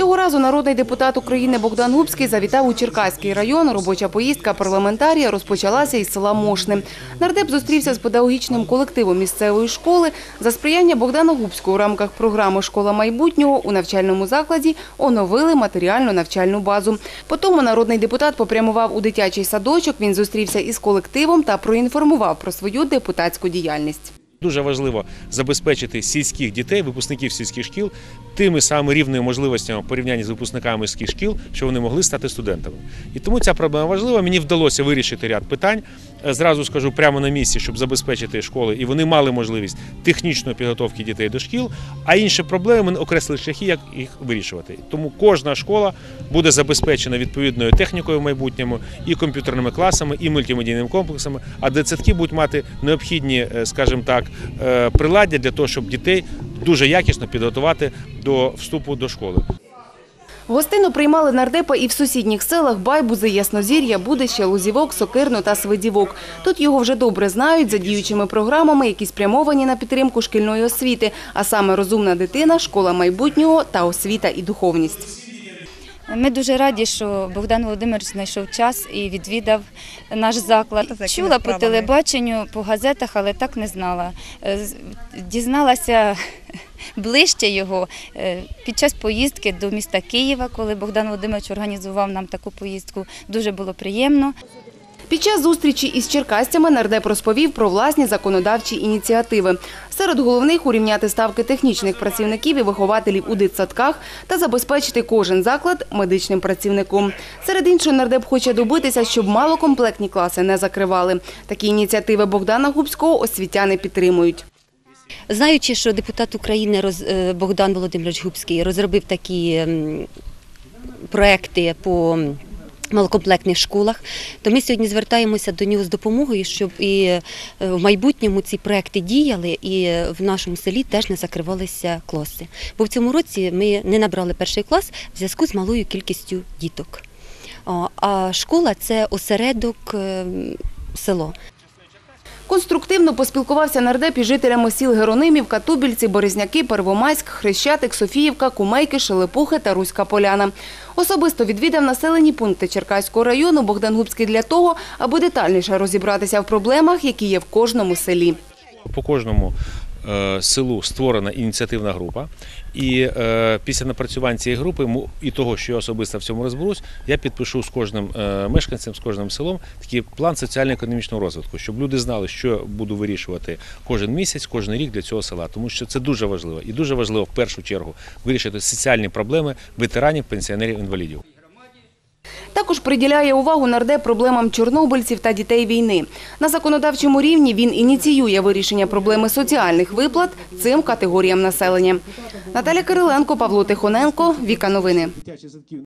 Цього разу народний депутат України Богдан Губський завітав у Черкаський район. Робоча поїздка парламентарія розпочалася із села Мошни. Нардеп зустрівся з педагогічним колективом місцевої школи. За сприяння Богдана Губського у рамках програми «Школа майбутнього» у навчальному закладі оновили матеріально-навчальну базу. Потім народний депутат попрямував у дитячий садочок. Він зустрівся із колективом та проінформував про свою депутатську діяльність. Дуже важливо забезпечити сільських дітей, випускників сільських шкіл, тими самими рівними можливостями в порівнянні з випускниками сільських шкіл, що вони могли стати студентами. І тому ця проблема важлива. Мені вдалося вирішити ряд питань. Е, Зразу скажу прямо на місці, щоб забезпечити школи, і вони мали можливість технічної підготовки дітей до шкіл. А інші проблеми ми окреслили шляхи, як їх вирішувати. Тому кожна школа буде забезпечена відповідною технікою в майбутньому, і комп'ютерними класами, і мультимедійними комплексами. А дитсадки будуть мати необхідні, е, скажімо так, е, приладдя для того, щоб дітей дуже якісно підготувати до вступу до школи. Гостину приймали нардепа і в сусідніх селах Байбузи, Яснозір'я, Будище, Лузівок, Сокирно та Свидівок. Тут його вже добре знають за діючими програмами, які спрямовані на підтримку шкільної освіти, а саме розумна дитина, школа майбутнього та освіта і духовність. Ми дуже раді, що Богдан Володимирович знайшов час і відвідав наш заклад. Чула по телебаченню, по газетах, але так не знала. Е, Дізналася ближче його е, під час поїздки до міста Києва, коли Богдан Володимирович організував нам таку поїздку. Дуже було приємно. Під час зустрічі із черкасцями нардеп розповів про власні законодавчі ініціативи. Серед головних – урівняти ставки технічних працівників і вихователів у дитсадках та забезпечити кожен заклад медичним працівником. Серед іншого, нардеп хоче добитися, щоб малокомплектні класи не закривали. Такі ініціативи Богдана Губського освітяни підтримують. Знаючи, що депутат України е, Богдан Володимирович Губський розробив такі проекти по малокомплектних школах, то ми сьогодні звертаємося до нього з допомогою, щоб і е, в майбутньому ці проекти діяли і в нашому селі теж не закривалися класи. Бо в цьому році ми не набрали перший клас в зв'язку з малою кількістю діток. А школа це осередок е, село. Конструктивно поспілкувався нардеп із жителями сіл Геронимівка, Тубільці, Березняки, Первомайськ, Хрещатик, Софіївка, Кумейки, Шелепухи та Руська Поляна. Особисто відвідав населені пункти Черкаського району Богдан Губський для того, аби детальніше розібратися в проблемах, які є в кожному селі. По кожному селу створена ініціативна група. І е, після напрацювань цієї групи і того, що я особисто в цьому розберусь, я підпишу з кожним е, мешканцем, з кожним селом такий план соціально-економічного розвитку, щоб люди знали, що буду вирішувати кожен місяць, кожен рік для цього села. Тому що це дуже важливо. І дуже важливо в першу чергу вирішити соціальні проблеми ветеранів, пенсіонерів, інвалідів. Також приділяє увагу нардеп проблемам чорнобильців та дітей війни. На законодавчому рівні він ініціює вирішення проблеми соціальних виплат цим категоріям населення. Наталя Кириленко, Павло Тихоненко, Віка Новини.